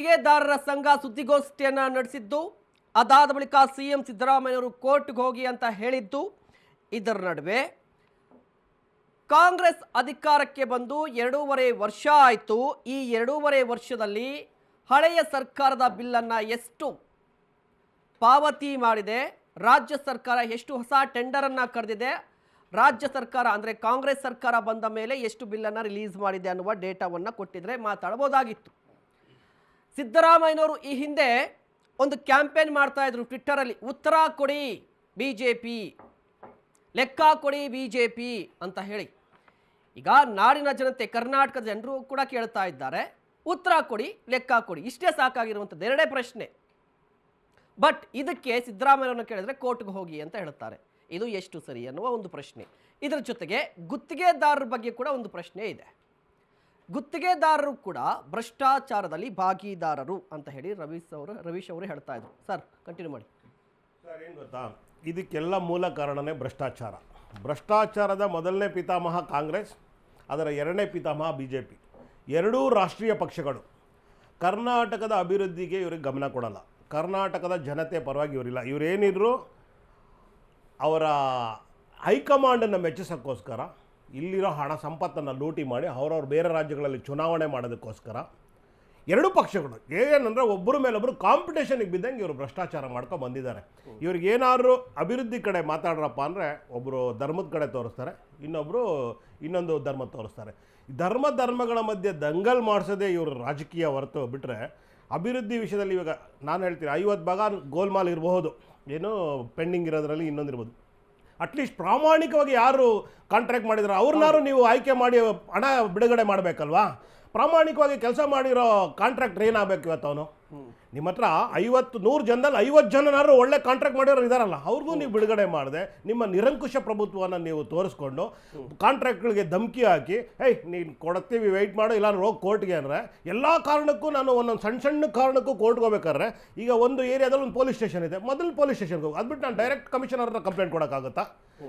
ಗುತ್ತಿಗೆದಾರರ ಸಂಘ ಸುದ್ದಿಗೋಷ್ಠಿಯನ್ನು ನಡೆಸಿದ್ದು, ಅದಾದ ಬಳಿಕ ಸಿಎಂ ಸಿದ್ದರಾಮಯ್ಯವರು ಕೋರ್ಟ್ಗೆ ಹೋಗಿ ಅಂತ ಹೇಳಿದ್ದು, ಇದರ ನಡುವೆ ಕಾಂಗ್ರೆಸ್ ಅಧಿಕಾರಕ್ಕೆ ಬಂದು ಎರಡೂವರೆ ವರ್ಷ ಆಯಿತು. ಈ ಎರಡೂವರೆ ವರ್ಷದಲ್ಲಿ ಹಳೆಯ ಸರ್ಕಾರದ ಬಿಲ್ಲನ್ನು ಎಷ್ಟು ಪಾವತಿ ಮಾಡಿದೆ, ರಾಜ್ಯ ಸರ್ಕಾರ ಎಷ್ಟು ಹೊಸ ಟೆಂಡರನ್ನು ಕರೆದಿದೆ ರಾಜ್ಯ ಸರ್ಕಾರ ಅಂದರೆ ಕಾಂಗ್ರೆಸ್ ಸರ್ಕಾರ ಬಂದ ಮೇಲೆ ಎಷ್ಟು ಬಿಲ್ಲನ್ನು ರಿಲೀಸ್ ಮಾಡಿದೆ ಅನ್ನುವ ಡೇಟಾವನ್ನು ಕೊಟ್ಟಿದ್ರೆ ಮಾತಾಡಬಹುದಾಗಿತ್ತು. ಸಿದ್ದರಾಮಯ್ಯನವರು ಈ ಹಿಂದೆ ಒಂದು ಕ್ಯಾಂಪೇನ್ ಮಾಡ್ತಾ ಇದ್ರು ಟ್ವಿಟ್ಟರಲ್ಲಿ, ಉತ್ತರ ಕೊಡಿ ಬಿ ಜೆ ಪಿ ಲೆಕ್ಕ ಕೊಡಿ ಬಿ ಜೆ ಪಿ ಅಂತ ಹೇಳಿ. ಈಗ ನಾಡಿನ ಜನತೆ, ಕರ್ನಾಟಕದ ಜನರು ಕೂಡ ಕೇಳ್ತಾ ಇದ್ದಾರೆ, ಉತ್ತರ ಕೊಡಿ, ಲೆಕ್ಕ ಕೊಡಿ, ಇಷ್ಟೇ ಸಾಕಾಗಿರುವಂಥದ್ದು, ಎರಡೇ ಪ್ರಶ್ನೆ. ಬಟ್ ಇದಕ್ಕೆ ಸಿದ್ದರಾಮಯ್ಯವರನ್ನು ಕೇಳಿದ್ರೆ ಕೋರ್ಟ್ಗೆ ಹೋಗಿ ಅಂತ ಹೇಳ್ತಾರೆ. ಇದು ಎಷ್ಟು ಸರಿ ಅನ್ನುವ ಒಂದು ಪ್ರಶ್ನೆ. ಇದರ ಜೊತೆಗೆ ಗುತ್ತಿಗೆದಾರರ ಬಗ್ಗೆ ಕೂಡ ಒಂದು ಪ್ರಶ್ನೆ ಇದೆ. ಗುತ್ತಿಗೆದಾರರು ಕೂಡ ಭ್ರಷ್ಟಾಚಾರದಲ್ಲಿ ಭಾಗಿದಾರರು ಅಂತ ಹೇಳಿ ರವೀಶ್ ಅವರು ರವೀಶ್ ಅವರು ಹೇಳ್ತಾ ಇದ್ರು. ಸರ್ ಕಂಟಿನ್ಯೂ ಮಾಡಿ. ಸರ್, ಏನು ಗೊತ್ತಾ? ಇದಕ್ಕೆಲ್ಲ ಮೂಲ ಕಾರಣನೇ ಭ್ರಷ್ಟಾಚಾರ. ಭ್ರಷ್ಟಾಚಾರದ ಮೊದಲನೇ ಪಿತಾಮಹ ಕಾಂಗ್ರೆಸ್, ಅದರ ಎರಡನೇ ಪಿತಾಮಹ ಬಿ ಜೆ ಪಿ ಎರಡೂ ರಾಷ್ಟ್ರೀಯ ಪಕ್ಷಗಳು. ಕರ್ನಾಟಕದ ಅಭಿವೃದ್ಧಿಗೆ ಇವ್ರಿಗೆ ಗಮನ ಕೊಡಲ್ಲ. ಕರ್ನಾಟಕದ ಜನತೆ ಪರವಾಗಿ ಇವರಿಲ್ಲ. ಇವರೇನಿದ್ರು ಅವರ ಹೈಕಮಾಂಡನ್ನು ಮೆಚ್ಚಿಸೋಕ್ಕೋಸ್ಕರ ಇಲ್ಲಿರೋ ಹಣ ಸಂಪತ್ತನ್ನು ಲೂಟಿ ಮಾಡಿ ಅವರವ್ರ ಬೇರೆ ರಾಜ್ಯಗಳಲ್ಲಿ ಚುನಾವಣೆ ಮಾಡೋದಕ್ಕೋಸ್ಕರ ಎರಡು ಪಕ್ಷಗಳು ಏನಂದರೆ ಒಬ್ಬರ ಮೇಲೊಬ್ಬರು ಕಾಂಪಿಟೇಷನಿಗೆ ಬಿದ್ದಂಗೆ ಇವರು ಭ್ರಷ್ಟಾಚಾರ ಮಾಡ್ಕೊಂಡು ಬಂದಿದ್ದಾರೆ. ಇವ್ರಿಗೆ ಏನಾದರೂ ಅಭಿವೃದ್ಧಿ ಕಡೆ ಮಾತಾಡ್ರಪ್ಪ ಅಂದರೆ ಒಬ್ಬರು ಧರ್ಮದ ಕಡೆ ತೋರಿಸ್ತಾರೆ ಇನ್ನೊಬ್ಬರು ಇನ್ನೊಂದು ಧರ್ಮ ತೋರಿಸ್ತಾರೆ. ಧರ್ಮ ಧರ್ಮಗಳ ಮಧ್ಯೆ ದಂಗಲ್ ಮಾಡಿಸೋದೇ ಇವರು ರಾಜಕೀಯ ಹೊರತು ಬಿಟ್ಟರೆ ಅಭಿವೃದ್ಧಿ ವಿಷಯದಲ್ಲಿ ಇವಾಗ ನಾನು ಹೇಳ್ತೀನಿ, ಐವತ್ತು ಭಾಗ ಗೋಲ್ಮಾಲ್ ಇರಬಹುದು, ಏನು ಪೆಂಡಿಂಗ್ ಇರೋದ್ರಲ್ಲಿ ಇನ್ನೊಂದು ಇರ್ಬೋದು ಅಟ್ಲೀಸ್ಟ್ ಪ್ರಾಮಾಣಿಕವಾಗಿ ಯಾರು ಕಾಂಟ್ರಾಕ್ಟ್ ಮಾಡಿದ್ರು ಅವ್ರನ್ನಾರು ನೀವು ಆಯ್ಕೆ ಮಾಡಿ ಹಣ ಬಿಡುಗಡೆ ಮಾಡಬೇಕಲ್ವಾ? ಪ್ರಾಮಾಣಿಕವಾಗಿ ಕೆಲಸ ಮಾಡಿರೋ ಕಾಂಟ್ರಾಕ್ಟರ್ ಏನಾಗಬೇಕು ಇವತ್ತು ಅವನು? ನಿಮ್ಮ ಹತ್ರ ಐವತ್ತು, ನೂರು ಜನದಲ್ಲಿ ಐವತ್ತು ಜನನಾದ್ರು ಒಳ್ಳೆ ಕಾಂಟ್ರಾಕ್ಟ್ ಮಾಡಿರೋರು ಇದಾರಲ್ಲ, ಅವ್ರಿಗೂ ನೀವು ಬಿಡುಗಡೆ ಮಾಡದೆ, ನಿಮ್ಮ ನಿರಂಕುಶ ಪ್ರಭುತ್ವವನ್ನು ನೀವು ತೋರಿಸ್ಕೊಂಡು ಕಾಂಟ್ರಾಕ್ಟ್ಗಳಿಗೆ ಧಮಕಿ ಹಾಕಿ, ಏಯ್, ನೀನು ಕೊಡ್ತೀವಿ ವೆಯ್ಟ್ ಮಾಡು ಇಲ್ಲ ಹೋಗಿ ಕೋರ್ಟ್ಗೆ ಅಂದರೆ, ಎಲ್ಲ ಕಾರಣಕ್ಕೂ ನಾನು ಒಂದೊಂದು ಸಣ್ಣ ಸಣ್ಣ ಕಾರಣಕ್ಕೂ ಕೋರ್ಟ್ಗೆ ಹೋಗ್ಬೇಕಾದ್ರೆ, ಈಗ ಒಂದು ಏರಿಯಾದಲ್ಲಿ ಒಂದು ಪೊಲೀಸ್ ಸ್ಟೇಷನ್ ಇದೆ, ಮೊದಲು ಪೊಲೀಸ್ ಸ್ಟೇಷನ್ಗೆ ಹೋಗಿ, ಅದ್ಬಿಟ್ಟು ನಾನು ಡೈರೆಕ್ಟ್ ಕಮಿಷನರ್ ಕಂಪ್ಲೇಂಟ್ ಕೊಡೋಕ್ಕಾಗುತ್ತಾ?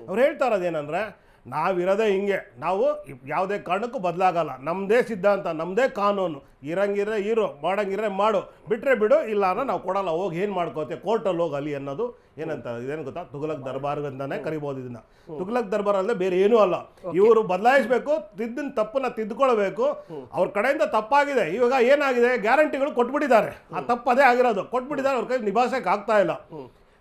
ಅವ್ರು ಹೇಳ್ತಾ ಇರೋದೇನೆಂದರೆ ನಾವಿರೋದೇ ಹಿಂಗೆ. ನಾವು ಯಾವುದೇ ಕಾರಣಕ್ಕೂ ಬದಲಾಗಲ್ಲ. ನಮ್ಮದೇ ಸಿದ್ಧಾಂತ ನಮ್ಮದೇ ಕಾನೂನು. ಇರಂಗಿದ್ರೆ ಇರು ಮಾಡಂಗಿದ್ರೆ ಮಾಡು. ಬಿಟ್ಟರೆ ಬಿಡು ಇಲ್ಲ ಅಂದ್ರೆ ನಾವು ಕೊಡಲ್ಲ. ಹೋಗಿ ಏನು ಮಾಡ್ಕೋತೆ? ಕೋರ್ಟಲ್ಲಿ ಹೋಗಿ ಅಲ್ಲಿ ಅನ್ನೋದು ಏನಂತ ಇದೇನು ಗೊತ್ತಾ? ತುಗಲಕ್ ದರ್ಬಾರ್ ಅಂತಾನೆ ಕರಿಬೋದು ಇದನ್ನ. ತುಗಲಕ್ ದರ್ಬಾರ್ ಅಂದರೆ ಬೇರೆ ಏನೂ ಅಲ್ಲ. ಇವರು ಬದಲಾಯಿಸಬೇಕು ತಿದ್ದಿನ ತಪ್ಪನ್ನ ತಿದ್ದುಕೊಳ್ಬೇಕು ಅವ್ರ ಕಡೆಯಿಂದ ತಪ್ಪಾಗಿದೆ. ಇವಾಗ ಏನಾಗಿದೆ? ಗ್ಯಾರಂಟಿಗಳು ಕೊಟ್ಬಿಟ್ಟಿದ್ದಾರೆ. ಆ ತಪ್ಪದೇ ಆಗಿರೋದು. ಕೊಟ್ಬಿಟ್ಟಿದ್ದಾರೆ ಅವ್ರ ಕೈ ನಿಭಾಯಿಸಕ್ಕೆ ಆಗ್ತಾ ಇಲ್ಲ.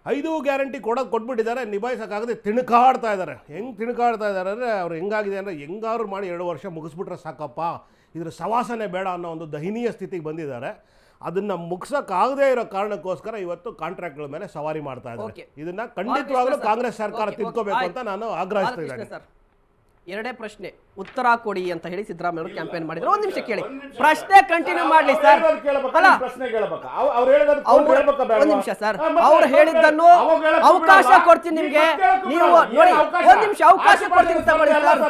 ಐದು ಗ್ಯಾರಂಟಿ ಕೊಡೋದು ಕೊಟ್ಬಿಟ್ಟಿದ್ದಾರೆ ನಿಭಾಯಿಸೋಕ್ಕಾಗದೆ ತಿಣುಕಾಡ್ತಾ ಇದ್ದಾರೆ. ಹೆಂಗೆ ತಿಣುಕಾಡ್ತಾ ಇದ್ದಾರೆ ಅಂದರೆ ಅವ್ರು ಹೆಂಗಾಗಿದೆ ಅಂದರೆ ಹೆಂಗಾರು ಮಾಡಿ ಎರಡು ವರ್ಷ ಮುಗಿಸ್ಬಿಟ್ರೆ ಸಾಕಪ್ಪ. ಇದ್ರ ಸವಾಸನೆ ಬೇಡ ಅನ್ನೋ ಒಂದು ದಯನೀಯ ಸ್ಥಿತಿಗೆ ಬಂದಿದ್ದಾರೆ. ಅದನ್ನ ಮುಗಿಸೋಕ್ಕಾಗದೇ ಇರೋ ಕಾರಣಕ್ಕೋಸ್ಕರ ಇವತ್ತು ಕಾಂಟ್ರಾಕ್ಟ್ಗಳ ಮೇಲೆ ಸವಾರಿ ಮಾಡ್ತಾ ಇದ್ದಾರೆ. ಇದನ್ನು ಖಂಡಿತವಾಗ್ಲೂ ಕಾಂಗ್ರೆಸ್ ಸರ್ಕಾರ. ತಿದ್ಕೋಬೇಕು ಅಂತ ನಾನು ಆಗ್ರಹಿಸ್ತಾ ಇದ್ದೇನೆ. ಎರಡೇ ಪ್ರಶ್ನೆ ಉತ್ತರ ಕೊಡಿ ಅಂತ ಹೇಳಿ ಸಿದ್ದರಾಮಯ್ಯ ಕ್ಯಾಂಪೇನ್ ಮಾಡಿದ್ರು. ಒಂದ್ ನಿಮಿಷ ಕೇಳಿ. ಪ್ರಶ್ನೆ ಕಂಟಿನ್ಯೂ ಮಾಡ್ಲಿ ಸರ್ ಒಂದ್ ನಿಮಿಷ ಸರ್ ಅವ್ರು ಹೇಳಿದ್ದನ್ನು ಅವಕಾಶ ಕೊಡ್ತೀನಿ ನಿಮ್ಗೆ. ನೀವು ನೋಡಿ ಒಂದ್ ನಿಮಿಷ ಅವಕಾಶ ಕೊಡ್ತೀನಿ ತಗೊಳ್ಳಿ ಸರ್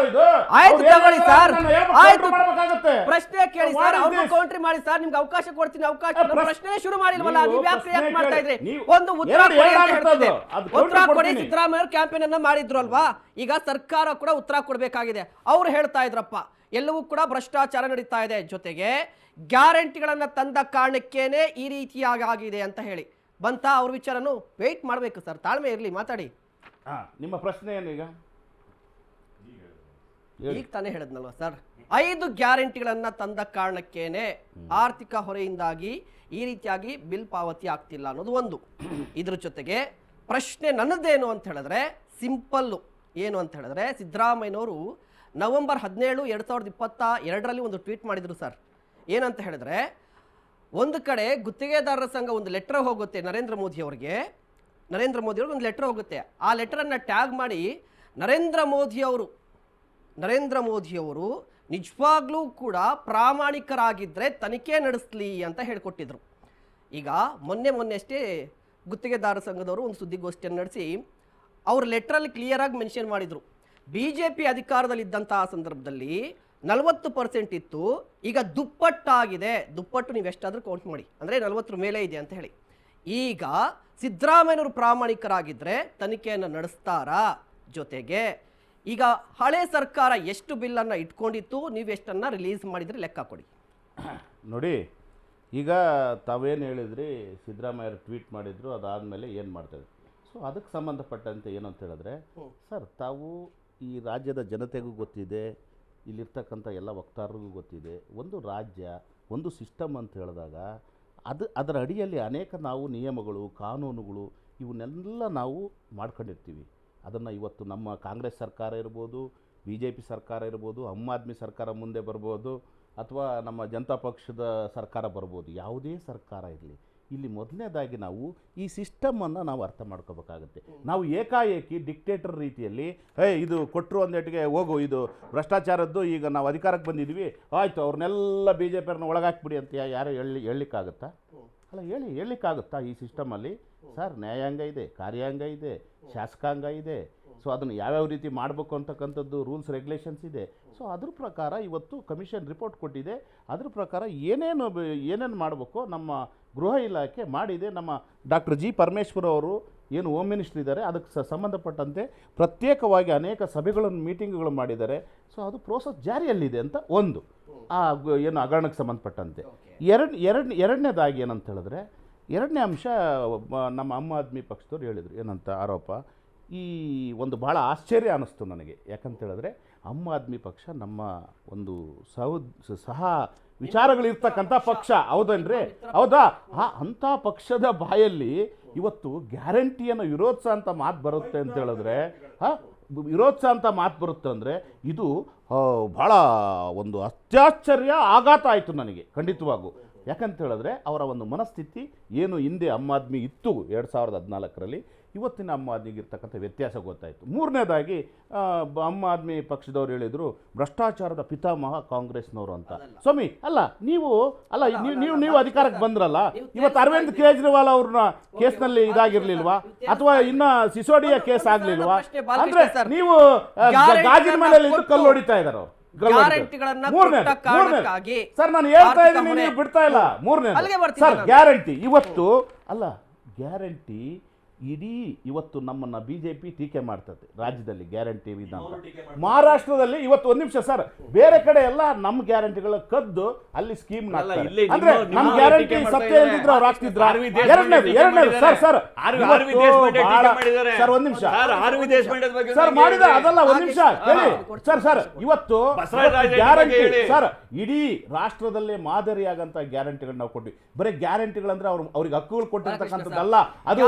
ಆಯ್ತು ತಗೊಳ್ಳಿ ಸರ್ ಆಯ್ತು. ಪ್ರಶ್ನೆ ಕೇಳಿ ಸರ್ ಅವ್ರಿಗೆ ಅವ್ರನ್ನ ಕೌಂಟ್ರಿ ಮಾಡಿ ಸರ್ ನಿಮ್ಗೆ ಅವಕಾಶ ಕೊಡ್ತೀನಿ ಅವಕಾಶ ಪ್ರಶ್ನೆ- ಶುರು ಮಾಡಿಲ್ವಲ್ಲ? ನೀವು ನೀವು ಯಾಕೆ ರಿಯಾಕ್ಟ್ ಮಾಡ್ತಾ ಇದ್ರಿ? ಒಂದು ಉತ್ತರ ಕೊಡಿ ಅಂತ ಹೇಳ್ತಿದ್ದೆ. ಉತ್ತರ ಕೊಡಿ. ಸಿದ್ದರಾಮಯ್ಯ ಕ್ಯಾಂಪೇನ್ ಅನ್ನ ಮಾಡಿದ್ರು ಅಲ್ವಾ? ಈಗ ಸರ್ಕಾರ ಕೂಡ ಉತ್ತರ ಕೊಡಬೇಕಾಗಿದೆ. ಅವ್ರು ಹೇಳ್ತಾ ಇದ್ರಪ್ಪ ಎಲ್ಲವೂ ಕೂಡ ಭ್ರಷ್ಟಾಚಾರ ನಡೀತಾ ಇದೆ. ಜೊತೆಗೆ ಗ್ಯಾರಂಟಿಗಳನ್ನು ತಂದ ಕಾರಣಕ್ಕೇನೆ ಈ ರೀತಿಯಾಗಿ ಆಗಿದೆ ಅಂತ ಹೇಳಿ. ಬಂತ ಅವ್ರ ವಿಚಾರನು ವೆಯ್ಟ್ ಮಾಡಬೇಕು ಸರ್. ತಾಳ್ಮೆ ಇರಲಿ ಮಾತಾಡಿ. ಹಾ, ನಿಮ್ಮ ಪ್ರಶ್ನೆ ಏನು ಈಗ. ಈಗ ತಾನೇ ಹೇಳಿದ್ನಲ್ವ ಸರ್? ಐದು ಗ್ಯಾರಂಟಿಗಳನ್ನು ತಂದ ಕಾರಣಕ್ಕೇನೆ ಆರ್ಥಿಕ ಹೊರೆಯಿಂದಾಗಿ ಈ ರೀತಿಯಾಗಿ ಬಿಲ್ ಪಾವತಿ ಆಗ್ತಿಲ್ಲ ಅನ್ನೋದು ಒಂದು. ಇದ್ರ ಜೊತೆಗೆ ಪ್ರಶ್ನೆ ನನ್ನದೇನು ಅಂತ ಹೇಳಿದ್ರೆ ಸಿಂಪಲ್ಲು. ಏನು ಅಂತ ಹೇಳಿದ್ರೆ, ಸಿದ್ದರಾಮಯ್ಯನವರು ನವೆಂಬರ್ ಹದಿನೇಳು ಎರಡು ಸಾವಿರದ ಇಪ್ಪತ್ತ ಎರಡರಲ್ಲಿ ಒಂದು ಟ್ವೀಟ್ ಮಾಡಿದ್ರು ಸರ್. ಏನಂತ ಹೇಳಿದ್ರೆ, ಒಂದು ಕಡೆ ಗುತ್ತಿಗೆದಾರರ ಸಂಘ ಒಂದು ಲೆಟರ್ ಹೋಗುತ್ತೆ ನರೇಂದ್ರ ಮೋದಿ ಅವರಿಗೆ, ನರೇಂದ್ರ ಮೋದಿ ಅವ್ರಿಗೆ ಒಂದು ಲೆಟರ್ ಹೋಗುತ್ತೆ. ಆ ಲೆಟ್ರನ್ನು ಟ್ಯಾಗ್ ಮಾಡಿ ನರೇಂದ್ರ ಮೋದಿ ಅವರು, ನರೇಂದ್ರ ಮೋದಿಯವರು ನಿಜವಾಗ್ಲೂ ಕೂಡ ಪ್ರಾಮಾಣಿಕರಾಗಿದ್ದರೆ ತನಿಖೆ ನಡೆಸಲಿ ಅಂತ ಹೇಳಿಕೊಟ್ಟಿದ್ರು. ಈಗ ಮೊನ್ನೆ ಮೊನ್ನೆ ಅಷ್ಟೇ ಗುತ್ತಿಗೆದಾರ ಸಂಘದವರು ಒಂದು ಸುದ್ದಿಗೋಷ್ಠಿಯನ್ನು ನಡೆಸಿ ಅವ್ರ ಲೆಟ್ರಲ್ಲಿ ಕ್ಲಿಯರಾಗಿ ಮೆನ್ಷನ್ ಮಾಡಿದರು. ಬಿ ಜೆ ಪಿ ಅಧಿಕಾರದಲ್ಲಿದ್ದಂತಹ ಸಂದರ್ಭದಲ್ಲಿ ನಲವತ್ತು ಪರ್ಸೆಂಟ್ ಇತ್ತು. ಈಗ ದುಪ್ಪಟ್ಟಾಗಿದೆ. ದುಪ್ಪಟ್ಟು ನೀವು ಎಷ್ಟಾದರೂ ಕೌಂಟ್ ಮಾಡಿ. ಅಂದರೆ ನಲವತ್ತರ ಮೇಲೆ ಇದೆ ಅಂತ ಹೇಳಿ. ಈಗ ಸಿದ್ದರಾಮಯ್ಯನವರು ಪ್ರಾಮಾಣಿಕರಾಗಿದ್ದರೆ ತನಿಖೆಯನ್ನು ನಡೆಸ್ತಾರಾ ಜೊತೆಗೆ ಈಗ ಹಳೆ ಸರ್ಕಾರ ಎಷ್ಟು ಬಿಲ್ಲನ್ನು ಇಟ್ಕೊಂಡಿತ್ತು, ನೀವು ಎಷ್ಟನ್ನು ರಿಲೀಸ್ ಮಾಡಿದರೆ ಲೆಕ್ಕ ಕೊಡಿ. ನೋಡಿ, ಈಗ ತಾವೇನು ಹೇಳಿದ್ರಿ ಸಿದ್ದರಾಮಯ್ಯರು ಟ್ವೀಟ್ ಮಾಡಿದ್ರು, ಅದಾದಮೇಲೆ ಏನು ಮಾಡ್ತಾರೆ ಸೊ ಅದಕ್ಕೆ ಸಂಬಂಧಪಟ್ಟಂತೆ ಏನು ಅಂತ ಹೇಳಿದ್ರೆ ಸರ್ ತಾವು ಈ ರಾಜ್ಯದ ಜನತೆಗೂ ಗೊತ್ತಿದೆ ಇಲ್ಲಿರ್ತಕ್ಕಂಥ ಎಲ್ಲ ವಕ್ತಾರರಿಗೂ ಗೊತ್ತಿದೆ. ಒಂದು ರಾಜ್ಯ ಒಂದು ಸಿಸ್ಟಮ್ ಅಂತ ಹೇಳಿದಾಗ ಅದು ಅದರ ಅಡಿಯಲ್ಲಿ ಅನೇಕ ನಾವು ನಿಯಮಗಳು ಕಾನೂನುಗಳು ಇವನ್ನೆಲ್ಲ ನಾವು ಮಾಡ್ಕೊಂಡಿರ್ತೀವಿ. ಅದನ್ನು ಇವತ್ತು ನಮ್ಮ ಕಾಂಗ್ರೆಸ್ ಸರ್ಕಾರ ಇರ್ಬೋದು ಬಿ ಜೆ ಪಿ ಸರ್ಕಾರ ಇರ್ಬೋದು ಆಮ್ ಆದ್ಮಿ ಸರ್ಕಾರ ಮುಂದೆ ಬರ್ಬೋದು ಅಥವಾ ನಮ್ಮ ಜನತಾ ಪಕ್ಷದ ಸರ್ಕಾರ ಬರ್ಬೋದು. ಯಾವುದೇ ಸರ್ಕಾರ ಇರಲಿ. ಇಲ್ಲಿ ಮೊದಲನೇದಾಗಿ ನಾವು ಈ ಸಿಸ್ಟಮನ್ನು ನಾವು ಅರ್ಥ ಮಾಡ್ಕೋಬೇಕಾಗತ್ತೆ. ನಾವು ಏಕಾಏಕಿ ಡಿಕ್ಟೇಟರ್ ರೀತಿಯಲ್ಲಿ, ಹೇ, ಇದು ಕೊಟ್ಟರು ಅಂದೇಟಿಗೆ ಹೋಗು, ಇದು ಭ್ರಷ್ಟಾಚಾರದ್ದು, ಈಗ ನಾವು ಅಧಿಕಾರಕ್ಕೆ ಬಂದಿದ್ವಿ ಆಯಿತು, ಅವ್ರನ್ನೆಲ್ಲ ಬಿ ಜೆ ಪಿಯವ್ರನ್ನ ಒಳಗಾಕ್ಬಿಡಿ ಅಂತ ಯಾರು ಹೇಳಿ, ಹೇಳಲಿಕ್ಕಾಗತ್ತಾ? ಅಲ್ಲ, ಹೇಳಿ, ಹೇಳಲಿಕ್ಕಾಗುತ್ತಾ ಈ ಸಿಸ್ಟಮಲ್ಲಿ? ಸರ್, ನ್ಯಾಯಾಂಗ ಇದೆ, ಕಾರ್ಯಾಂಗ ಇದೆ, ಶಾಸಕಾಂಗ ಇದೆ, ಸೊ ಅದನ್ನು ಯಾವ್ಯಾವ ರೀತಿ ಮಾಡಬೇಕು ಅಂತಕ್ಕಂಥದ್ದು ರೂಲ್ಸ್, ರೆಗ್ಯುಲೇಷನ್ಸ್ ಇದೆ. ಸೊ ಅದ್ರ ಪ್ರಕಾರ ಇವತ್ತು ಕಮಿಷನ್ ರಿಪೋರ್ಟ್ ಕೊಟ್ಟಿದೆ. ಅದ್ರ ಪ್ರಕಾರ ಏನೇನು ಏನೇನು ಮಾಡಬೇಕು ನಮ್ಮ ಗೃಹ ಇಲಾಖೆ ಮಾಡಿದೆ. ನಮ್ಮ ಡಾಕ್ಟರ್ ಜಿ ಪರಮೇಶ್ವರ್ ಅವರು ಏನು ಹೋಮ್ ಮಿನಿಸ್ಟ್ರ್ ಇದ್ದಾರೆ. ಅದಕ್ಕೆ ಸ- ಸಂಬಂಧಪಟ್ಟಂತೆ ಪ್ರತ್ಯೇಕವಾಗಿ ಅನೇಕ ಸಭೆಗಳನ್ನು ಮೀಟಿಂಗ್ಗಳು ಮಾಡಿದ್ದಾರೆ. ಸೊ ಅದು ಪ್ರೋಸೆಸ್ ಜಾರಿಯಲ್ಲಿದೆ ಅಂತ ಒಂದು. ಆ ಏನು ಹಗರಣಕ್ಕೆ ಸಂಬಂಧಪಟ್ಟಂತೆ. ಎರಡು ಎರಡು ಎರಡನೇದಾಗಿ ಏನಂತ ಹೇಳಿದ್ರೆ ಎರಡನೇ ಅಂಶ ನಮ್ಮ ಆಮ್ ಆದ್ಮಿ ಪಕ್ಷದವ್ರು ಹೇಳಿದರು. ಏನಂತ ಆರೋಪ? ಈ ಒಂದು ಭಾಳ ಆಶ್ಚರ್ಯ ಅನ್ನಿಸ್ತು ನನಗೆ. ಯಾಕಂತೇಳಿದ್ರೆ ಆಮ್ ಆದ್ಮಿ ಪಕ್ಷ ನಮ್ಮ ಒಂದು ಸಹ ಸಹ ವಿಚಾರಗಳಿರ್ತಕ್ಕಂಥ ಪಕ್ಷ. ಹೌದೇನ್ರಿ? ಹೌದಾ? ಆ ಅಂಥ ಪಕ್ಷದ ಬಾಯಲ್ಲಿ ಇವತ್ತು ಗ್ಯಾರಂಟಿಯನ್ನು ವಿರೋಧಿಸ ಅಂತ ಮಾತು ಬರುತ್ತೆ ಅಂತ ಹೇಳಿದ್ರೆ ಹಾಂ ವಿರೋಧಿಸ ಅಂತ ಮಾತು ಬರುತ್ತೆ ಅಂದರೆ ಇದು ಭಾಳ ಒಂದು ಅತ್ಯಾಶ್ಚರ್ಯ ಆಘಾತ ಆಯಿತು ನನಗೆ ಖಂಡಿತವಾಗೂ. ಯಾಕಂತ ಹೇಳಿದ್ರೆ ಅವರ ಒಂದು ಮನಸ್ಥಿತಿ ಏನು ಹಿಂದೆ ಅಮ್ ಆದ್ಮಿ ಇತ್ತು ಎರಡು ಸಾವಿರದ ಹದಿನಾಲ್ಕರಲ್ಲಿ ಇವತ್ತಿನ ಅಮ್ಮ ಆದ್ಮಿಗಿರ್ತಕ್ಕಂಥ ವ್ಯತ್ಯಾಸ ಗೊತ್ತಾಯಿತು. ಮೂರನೇದಾಗಿ ಅಮ್ಮ ಆದ್ಮಿ ಪಕ್ಷದವ್ರು ಹೇಳಿದರು ಭ್ರಷ್ಟಾಚಾರದ ಪಿತಾಮಹ ಕಾಂಗ್ರೆಸ್ನವರು ಅಂತ. ಸ್ವಾಮಿ ಅಲ್ಲ ನೀವು ಅಲ್ಲ ನೀವು ನೀವು ಅಧಿಕಾರಕ್ಕೆ ಬಂದ್ರಲ್ಲ ಇವತ್ತು ಅರವಿಂದ್ ಕೇಜ್ರಿವಾಲ್ ಅವ್ರನ್ನ ಕೇಸ್ನಲ್ಲಿ ಇದಾಗಿರ್ಲಿಲ್ವಾ? ಅಥವಾ ಇನ್ನ ಸಿಸೋಡಿಯಾ ಕೇಸ್ ಆಗ್ಲಿಲ್ವಾ? ಅಂದ್ರೆ ನೀವು ಗಾಜಿನ ಮನೆಯಲ್ಲಿ ಕಲ್ಲು ಹೊಡಿತಾ ಇದಾರೆ ಇದ್ದಾರೆ. ಸರ್ ನಾನು ಹೇಳ್ತಾ ಇದ್ದೀನಿ ನೀವು ಬಿಡ್ತಾ ಇಲ್ಲ. ಮೂರನೇ ಸರ್ ಗ್ಯಾರಂಟಿ ಇವತ್ತು ಅಲ್ಲ ಗ್ಯಾರಂಟಿ ಇಡೀ ಇವತ್ತು ನಮ್ಮನ್ನ ಪಿ ಟೀಕೆ ಮಾಡ್ತದೆ ರಾಜ್ಯದಲ್ಲಿ ಗ್ಯಾರಂಟಿ ವಿಧಾನ. ಮಹಾರಾಷ್ಟ್ರದಲ್ಲಿ ಇವತ್ತು ಒಂದು ನಿಮಿಷ ಸರ್ ಬೇರೆ ಕಡೆ ಎಲ್ಲ ನಮ್ಮ ಗ್ಯಾರಂಟಿಗಳ ಕದ್ದು ಅಲ್ಲಿ ಸ್ಕೀಮ್ ಅಂದ್ರೆ ನಿಮ್ಮ- ಗ್ಯಾರಂಟಿ ಸತ್ಯ. ಇಲ್ದಿದ್ರೆ ಅವ್ರು ಹಾಕ್ತಿದ್ರು. ಎರಡನೇದು ಎರಡನೇದು ಸರ್ ಸರ್. ಸರ್ ಒಂದ್ ನಿಮಿಷ. ಸರ್, ಆರ್ ವಿ ದೇಶಪಾಂಡೆ ಬಗ್ಗೆ ಸರ್ ಮಾಡಿದ ಅದಲ್ಲ ಒಂದ್ ನಿಮಿಷ. ಹೇಳಿ. ಸರ್ ಸರ್ ಇವತ್ತು ಗ್ಯಾರಂಟಿ ಹೇಳಿ. ಸರ್ ಇಡೀ ರಾಷ್ಟ್ರದಲ್ಲೇ ಮಾದರಿಯಾಗಂತ ಗ್ಯಾರಂಟಿಗಳನ್ನ ನಾವು ಕೊಟ್ವಿ. ಬರೀ ಗ್ಯಾರಂಟಿಗಳಂದ್ರೆ ಅವ್ರು ಅವ್ರಿಗೆ ಹಕ್ಕುಗಳು ಕೊಟ್ಟಿರ್ತಕ್ಕಂಥದ್ದಲ್ಲ. ಅದು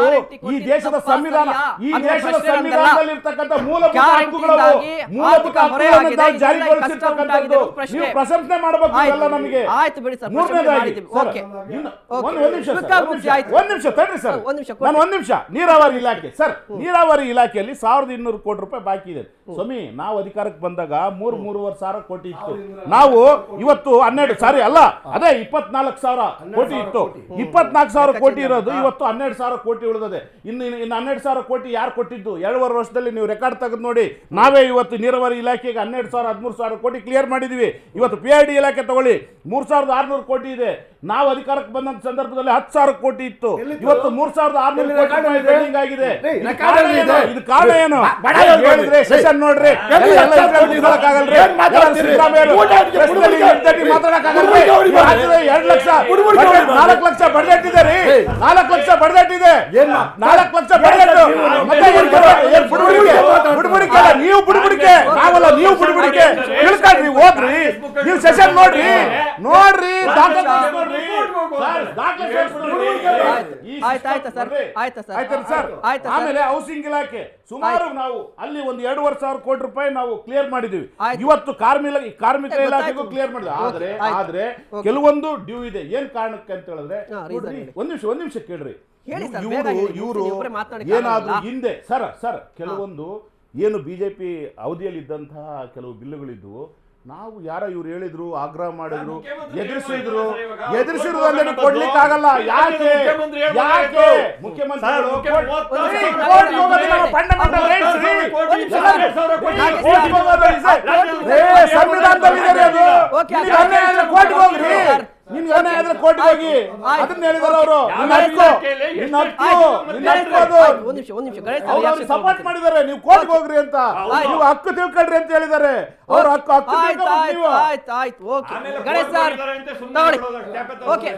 ಈ ದೇಶದ ಸಂವಿಧಾನ ಈ ದೇಶದ ಸಂವಿಧಾನದಲ್ಲಿ ಇರ್ತಕ್ಕಂಥ ಮೂಲಭೂತ ಹಕ್ಕುಗಳು ಮೂಲಭೂತ ಹಕ್ಕುಗಳನ್ನು ನಾವು ಇದೆಲ್ಲ ಜಾರಿಗೊಳಿಸಿರ್ತಕ್ಕಂಥದ್ದು ನೀವು ಪ್ರಶಂಸೆ ಪ್ರಶಂಸನೆ ಮಾಡಬೇಕು ಇದೆಲ್ಲ ನಮಗೆ. ಆಯ್ತು ಬಿಡಿ ಸರ್, ಮೂರನೇದಾಗಿ ಓಕೆ. ಒಂದ್ ನಿಮಿಷ. ತಡ್ರಿ ಸರ್. ಒಂದ್ ನಿಮಿಷ ನಾನು ಒಂದ್ ನಿಮಿಷ. ನೀರಾವರಿ ಇಲಾಖೆ ಸರ್ ನೀರಾವರಿ ಇಲಾಖೆಯಲ್ಲಿ ಸಾವಿರದ ಇನ್ನೂರು ಕೋಟಿ ರೂಪಾಯಿ ಬಾಕಿ ಇದೆ. ಸ್ವಾಮಿ ನಾವು ಅಧಿಕಾರಕ್ಕೆ ಬಂದಾಗ ಮೂರ್ ಮೂರುವರೆ ಸಾವಿರ ಕೋಟಿ ಇತ್ತು. ನಾವು ಇವತ್ತು ಹನ್ನೆರಡು ಸಾರಿ ಅಲ್ಲ ಅದೇ ಇಪ್ಪತ್ನಾಲ್ಕು ಸಾವಿರ ಕೋಟಿ ಇತ್ತು. ಇಪ್ಪತ್ನಾಲ್ಕು ಸಾವಿರ ಕೋಟಿ ಇರೋದು ಇವತ್ತು ಹನ್ನೆರಡು ಸಾವಿರ ಕೋಟಿ ಉಳಿದಿದೆ. ಇನ್ನು ಇನ್ನು- ಹನ್ನೆರಡು ಸಾವಿರ ಕೋಟಿ ಯಾರು ಕೊಟ್ಟಿದ್ದು? ಎರಡೂವರೆ ವರ್ಷದಲ್ಲಿ ನೀವು ರೆಕಾರ್ಡ್ ತೆಗೆದು ನೋಡಿ ನಾವೇ ಇವತ್ತು ನೀರಾವರಿ ಇಲಾಖೆಗೆ ಹನ್ನೆರಡು ಸಾವಿರ ಹದಿಮೂರು ಸಾವಿರ ಕೋಟಿ ಕ್ಲಿಯರ್ ಮಾಡಿದೀವಿ. ಇವತ್ತು ಪಿ ಐ ಡಿ ಇಲಾಖೆ ತಗೊಳ್ಳಿ ಮೂರ್ ಸಾವಿರದ ಆರುನೂರು ಕೋಟಿ ಇದೆ. ನಾವು ಅಧಿಕಾರಕ್ಕೆ ಬಂದಂತ ಸಂದರ್ಭದಲ್ಲಿ ಹತ್ತು ಸಾವಿರ ಕೋಟಿ ಇತ್ತು. ಇವತ್ತು ಮೂರು ಸಾವಿರದ ಆರ್ನೂರು ಕೋಟಿ ಆಗಿದೆ. ಇದು ಕಾರಣ ಏನು? ಹೇಳಿದ್ರೆ ಸೆಷನ್ ನೋಡ್ರಿ. ಎರಡು ಲಕ್ಷ. ನಾಲ್ಕು ಲಕ್ಷ ಬಡ್ಜೆಟ್ ಇದೆ ರೀ. ನಾಲ್ಕು ಲಕ್ಷ ಬಡ್ಜೆಟ್ ಇದೆ. ನಾಲ್ಕು ಲಕ್ಷ ಏನ್ ಬಡ್ಜೆಟ್ ನೀವು- ಮತ್ತೆ ಏನ್ ಬಡ್ಜೆಟ್? ಏನ್ ಬುಡುಬುಡಿಕೆ ಅಲ್ಲ, ನೀವು ಬುಡುಬುಡಿಕೆ ನಾವಲ್ಲ ನೀವು ಬುಡುಬುಡಿಕೆ ತಿಳ್ಕೊಳ್ರಿ ಓದ್ರಿ ನೀವು ಸೆಷನ್ ನೋಡ್ರಿ. ನೋಡ್ರಿ. ದಾಖಲೆ ನೋಡ್ರಿ ಸರ್, ದಾಖಲೆ ನೋಡ್ರಿ. ಆಯ್ತು. ಈ ಆಯ್ತು, ಆಯ್ತು. ಸರ್. ನೋಡ್ರಿ. ಸರ್. ಆಯ್ತೇನು ಸರ್. ಆಯ್ತು ಸರ್. ಆಮೇಲೆ ಹೌಸಿಂಗ್ ಇಲಾಖೆ. ಸುಮಾರು ನಾವು ಅಲ್ಲಿ ಒಂದು ಎರಡೂವರೆ ಸಾವಿರ ಕೋಟಿ ರೂಪಾಯಿ ನಾವು ಕ್ಲಿಯರ್ ಮಾಡಿದೀವಿ. ಇವತ್ತು ಕಾರ್ಮಿಕ ಕಾರ್ಮಿಕ. ಇಲಾಖೆಗೂ ಕ್ಲಿಯರ್ ಮಾಡಿದ್ವಿ ಆದ್ರೆ. ಆದ್ರೆ ಕೆಲವೊಂದು ಡ್ಯೂ ಇದೆ. ಏನ್ ಕಾರಣಕ್ಕೆ ಅಂತ ಹೇಳಿದ್ರೆ. ಒಂದ್ ನಿಮಿಷ ಒಂದ್ ನಿಮಿಷ ಕೇಳ್ರಿ. ಇವ್ರು- ಮಾತನಾಡಕ್ಕೆ ಹಿಂದೆ ಸರ್ ಸರ್ ಕೆಲವೊಂದು ಏನು ಬಿಜೆಪಿ ಅವಧಿಯಲ್ಲಿ ಇದ್ದಂತಹ ಕೆಲವು ಬಿಲ್ಲುಗಳಿದ್ವು ನಾವು ಯಾರ ಇವ್ರು ಹೇಳಿದ್ರು ಆಗ್ರಹ ಮಾಡಿದ್ರು ಎದುರಿಸಿದ್ರು ಎದುರಿಸಿರುವುದನ್ನು. ಎದುರಿಸಿದ್ರು. ಕೊಡ್ಲಿಕ್ಕೆ ಆಗಲ್ಲ ಯಾಕೆ ಮುಖ್ಯಮಂತ್ರಿ ಯಾಕೆ ಮುಖ್ಯಮಂತ್ರಿ ಸಂವಿಧಾನದಲ್ಲಿ ನಿನ್ ಆದ್ರೆ ಕೋರ್ಟ್ ಹೋಗಿ. ಅದನ್ನ ಅವರು. ನಿಮಿಷ ನಿಮಿಷ ಸಪೋರ್ಟ್ ಮಾಡಿದ್ದಾರೆ. ನೀವು ಕೋರ್ಟ್ ಹೋಗ್ರಿ ಅಂತ. ನೀವು ಹಕ್ಕು ತಿಳ್ಕೊಳ್ರಿ ಅಂತ ಹೇಳಿದ್ದಾರೆ. ಅವ್ರ ಹಕ್ಕು ಹಕ್ಕು ಆಯ್ತು ಆಯ್ತು ಓಕೆ. ಓಕೆ.